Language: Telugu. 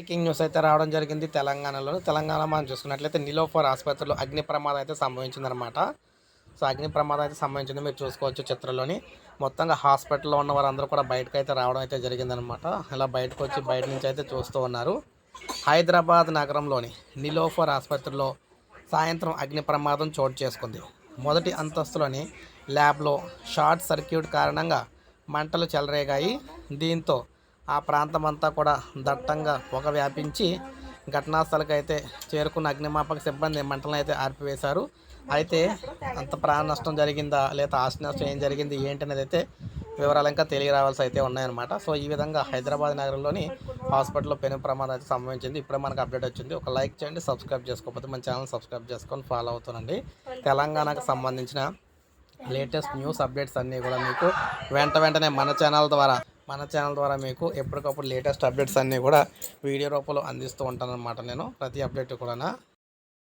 బ్రేకింగ్ న్యూస్ అయితే రావడం జరిగింది తెలంగాణలో. తెలంగాణ మనం చూసుకున్నట్లయితే నిలోఫర్ ఆసుపత్రిలో అగ్ని ప్రమాదం అయితే సంభవించిందనమాట సో అగ్ని ప్రమాదం అయితే సంభవించింది. మీరు చూసుకోవచ్చు చిత్రంలోని. మొత్తంగా హాస్పిటల్లో ఉన్న వారందరూ కూడా బయటకు అయితే రావడం అయితే జరిగిందనమాట ఇలా బయటకు వచ్చి బయట నుంచి అయితే చూస్తూ ఉన్నారు. హైదరాబాద్ నగరంలోని నిలోఫర్ ఆసుపత్రిలో సాయంత్రం అగ్ని ప్రమాదం చోటు చేసుకుంది. మొదటి అంతస్తులోని ల్యాబ్లో షార్ట్ సర్క్యూట్ కారణంగా మంటలు చెలరేగాయి. దీంతో ఆ ప్రాంతం అంతా కూడా దట్టంగా పొగ వ్యాపించి ఘటనాస్థలకి అయితే చేరుకున్న అగ్నిమాపక సిబ్బంది మంటలను అయితే ఆర్పివేశారు. అయితే అంత ప్రాణ నష్టం జరిగిందా లేదా ఆస్తి నష్టం ఏం జరిగింది ఏంటి అనేది అయితే వివరాలు ఇంకా తెలియరావాల్సి అయితే ఉన్నాయన్నమాట. సో ఈ విధంగా హైదరాబాద్ నగరంలోని హాస్పిటల్లో పెను ప్రమాదం అయితే సంభవించింది. ఇప్పుడే మనకు అప్డేట్ వచ్చింది. ఒక లైక్ చేయండి సబ్స్క్రైబ్ చేసుకోకపోతే మన ఛానల్ సబ్స్క్రైబ్ చేసుకొని ఫాలో అవుతానండి తెలంగాణకు సంబంధించిన లేటెస్ట్ న్యూస్ అప్డేట్స్ అన్నీ కూడా మీకు వెంట వెంటనే మన ఛానల్ ద్వారా మన ఛానల్ ద్వారా మీకు ఎప్పటికప్పుడు లేటెస్ట్ అప్డేట్స్ అన్నీ కూడా వీడియో రూపంలో అందిస్తూ ఉంటాను అనమాట నేను. ప్రతి అప్డేట్ కూడా